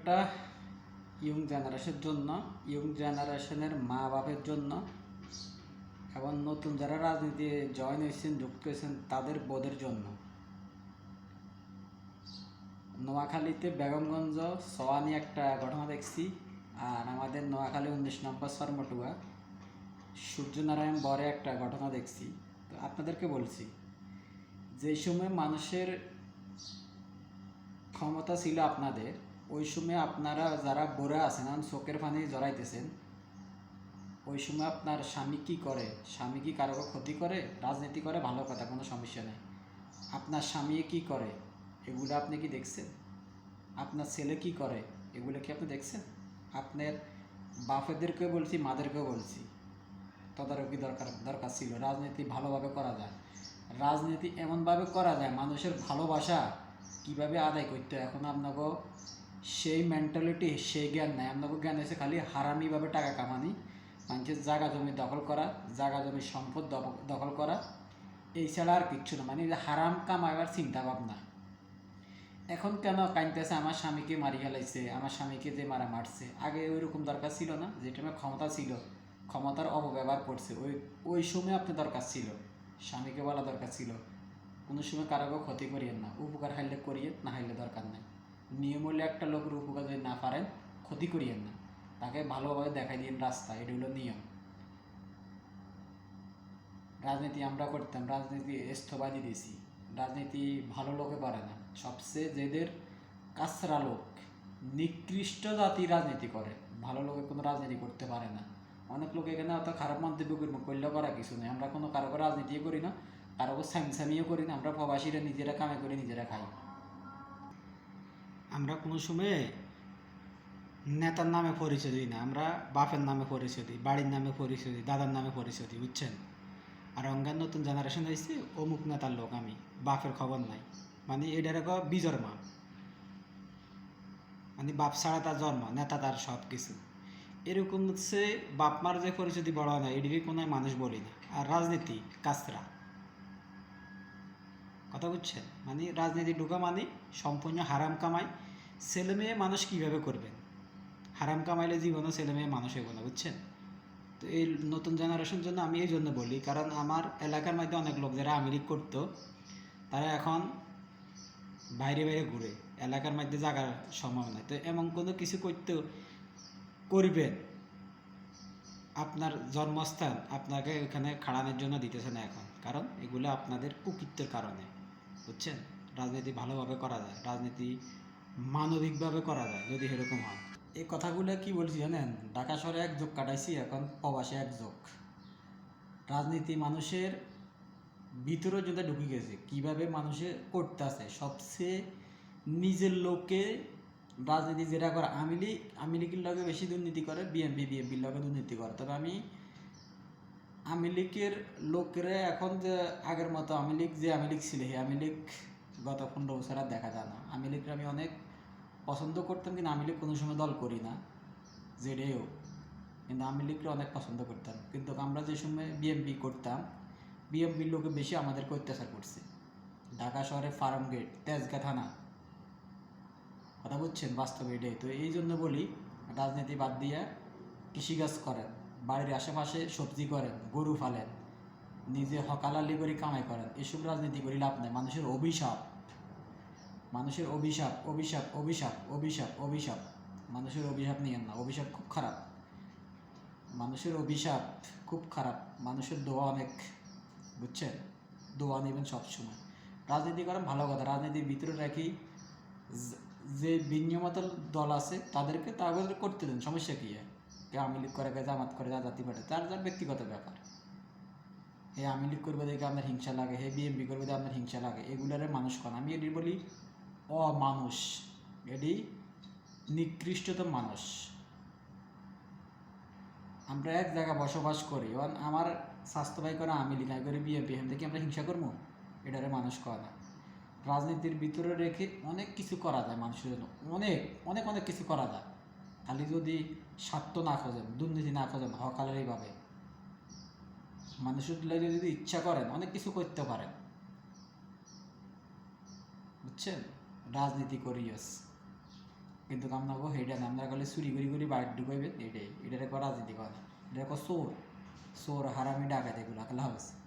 ভিডিওটা ইয়ং জেনারেশনের জন্য ইয়ং জেনারেশনের মা বাপের জন্য এবং নতুন যারা রাজনীতি জয়েন হয়েছেন, যুক্ত হয়েছেন, তাদের বোধের জন্য। নোয়াখালীতে বেগমগঞ্জ, সোয়ানি একটা ঘটনা দেখছি আর আমাদের নোয়াখালী উনিশ নম্বর সরমটুয়া সূর্যনারায়ণ বরে একটা ঘটনা দেখছি। তো আপনাদেরকে বলছি, যে সময় মানুষের ক্ষমতা ছিল আপনাদের ওই সময় আপনারা যারা বড়ে আছেন চোখের পানি জড়াইতেছেন, ওই সময় আপনার স্বামী কি করে? স্বামী কি কারও ক্ষতি করে? রাজনীতি করে? ভালো কথা, কোনো সমস্যা নেই। আপনার স্বামী কি করে? এগুলো আপনি কি দেখছেন? আপনার ছেলে কি করে? এগুলো কি আপনি দেখছেন? আপনার বাপেদেরকেও বলছি, মাদেরকেও বলছি, তদারকি দরকার দরকার ছিল। রাজনীতি ভালোভাবে করা যায়। রাজনীতি এমনভাবে করা যায়, মানুষের ভালোবাসা কীভাবে আদায় করতে এখন আপনাকে সেই মেন্টালিটি সেই জ্ঞান নাই। আপনাকে জ্ঞান হয়েছে খালি হারামিভাবে টাকা কামানি, মানুষের জায়গা জমি দখল করা, জায়গা জমি সম্পদ দখ- দখল করা, এই ছাড়া আর কিচ্ছু না। মানে হারাম কামাইবার চিন্তা ভাবনা এখন কেন কাইনতেছে আমার স্বামীকে মারি ফেলাইছে, আমার স্বামীকে যে মারা মারছে? আগে ওই রকম দরকার ছিল না, যে টাইমে ক্ষমতা ছিল, ক্ষমতার অপব্যবহার করছে, ওই ওই সময় আপনি দরকার ছিল, স্বামীকে বলা দরকার ছিল। কোনো সময় কারোকে ক্ষতি করিয়েন না, উপকার হাইলে করিয়েন, না হাইলে দরকার নেই। নিয়ম হলে একটা লোকের উপকার যদি না পারেন, ক্ষতি করিয়েন না। তাকে ভালোভাবে দেখাই দিন রাস্তা, এটা হলো নিয়ম। রাজনীতি আমরা করতাম, রাজনীতি স্থবাদি দিয়েছি। রাজনীতি ভালো লোকে পারে না। সবচেয়ে যেদের কাছরা লোক, নিকৃষ্ট জাতি রাজনীতি করে। ভালো লোকে কোনো রাজনীতি করতে পারে না। অনেক লোক এখানে অত খারাপ মন্তব্য করব করলেও করা কিছু নেই। আমরা কোনো কারও রাজনীতিও করি না, কারও স্যামসামিও করি না। আমরা প্রবাসীরা নিজেরা কামে করে নিজেরা খাই। আমরা কোনো সময়ে নেতার নামে পরিচয় দিই না, আমরা বাপের নামে পরিচয় দিই, বাড়ির নামে পরিচয় দিই, দাদার নামে পরিচয় দিই, বুঝছেন? আর অঙ্গার নতুন জেনারেশন হয়েছে অমুক নেতার লোক আমি, বাপের খবর নাই। মানে এটার এক বিজর মা মানে বাপ ছাড়া তার জন্ম, নেতা তার সব কিছু এরকম হচ্ছে বাপ মার যে পরিচয় দিয়ে বড় না এদিকে কোনো মানুষ বলি না। আর রাজনীতি কাছরা কথা বুঝছেন? মানে রাজনীতি ঢুকা মানে সম্পূর্ণ হারাম কামাই ছেলে মেয়ে মানুষ কীভাবে করবেন হারাম কামাইলে জীবনে ছেলে মেয়ে মানুষ হইব না বুঝছেন? তো এই নতুন জেনারেশন জন্য আমি এই জন্য বলি, কারণ আমার এলাকার মধ্যে অনেক লোক যারা আমেরিক করতো, তারা এখন বাইরে বাইরে ঘুরে, এলাকার মধ্যে জাগার সম্ভব নাই। তো এমন কোনো কিছু করতে করবেন আপনার জন্মস্থান আপনাকে এখানে খাড়ানোর জন্য দিতেছে না এখন। কারণ এগুলো আপনাদের কুকৃত্যের কারণে, বুঝছেন? রাজনীতি ভালোভাবে করা যায়, রাজনীতি মানবিকভাবে করা যায়, যদি এরকম হয়। এই কথাগুলো কি বলছি জানেন? ঢাকা শহরে এক যোগ কাটাইছি, এখন প্রবাসে এক যোগ। রাজনীতি মানুষের ভিতরে যদি ঢুকে গেছে, কীভাবে মানুষে করতে আছে, সবচেয়ে নিজের লোককে রাজনীতি যেটা করে, আওয়ামী লীগ, আওয়ামী লীগের লগে বেশি দুর্নীতি করে বিএনপি বিএনপির লগে দুর্নীতি করে। তবে আমি আওয়ামী লীগের লোকেরা এখন যে আগের মতো আওয়ামী লীগ, যে আওয়ামী লীগ ছিল আওয়ামী লীগ গত পনেরো বছর আর দেখা যায় না। আওয়ামী লীগকে আমি অনেক পছন্দ করতাম কিন্তু আমি লীগ কোনো সময় দল করি না, জেডেও। কিন্তু আওয়ামী লীগকে অনেক পছন্দ করতাম। কিন্তু আমরা যে সময় বিএমপি করতাম বিএমপির লোকে বেশি আমাদেরকে অত্যাচার করছে। ঢাকা শহরে ফার্ম গেট তেজগা থানা। কথা বুঝছেন বাস্তবে এটাই। তো এই জন্য বলি, রাজনীতি বাদ দিয়ে কৃষিকাজ করেন, বাড়ির আশেপাশে সবজি করেন, গরু ফালেন নিজে হকালালি করে কামাই করেন, এসব রাজনীতি করে লাভ নেই। মানুষের অভিশাপ। মানুষের অভিশাপ অভিশাপ অভিশাপ অভিশাপ অভিশাপ। মানুষের অভিশাপ নিয়েন না, অভিশাপ খুব খারাপ। মানুষের অভিশাপ খুব খারাপ, মানুষের দোয়া অনেক, বুঝছেন? দোয়া নেবেন সবসময়। রাজনীতি করেন, ভালো কথা। রাজনীতির ভিতরে রাখি, যে- যে বিনিয়মত দল আছে, তাদেরকে তাদের করতে দেন, সমস্যা কী? কে আওয়ামী লীগ করে, কে জামাত করে যা জাতি পাঠে তার যার ব্যক্তিগত ব্যাপার। হে আওয়ামী লীগ করবে দেখে আপনার হিংসা লাগে, হে বিএমপি করবে দেখে আপনার হিংসা লাগে, এগুলারে মানুষ কন আমি এটি বলি অমানুষ। এটি নিকৃষ্টতম মানুষ। আমরা এক জায়গায় বসবাস করি। এবং আমার স্বাস্থ্য ভাই করে আমি লিখাই করে বিএনপি এখান থেকে আমরা হিংসা করব এটারে মানুষ করে না। রাজনীতির ভিতরে রেখে অনেক কিছু করা যায় মানুষের জন্য। অনেক অনেক অনেক কিছু করা যায়। খালি যদি স্বার্থ না খোঁজেন, দুর্নীতি না খোঁজেন হকালেরইভাবে মানুষের লাগে যদি ইচ্ছা করেন, অনেক কিছু করতে পারেন। বুঝছেন? রাজনীতি করিয়াস। কিন্তু কাম না হেডা আমরা কলে চুরি করি করি বাইর ঢুকাইবে, এটাই। এটারে করা রাজনীতি করে এটা কো চোর। চোর হারামি ডাকাত এগুলো আল্লাহ হাফেজ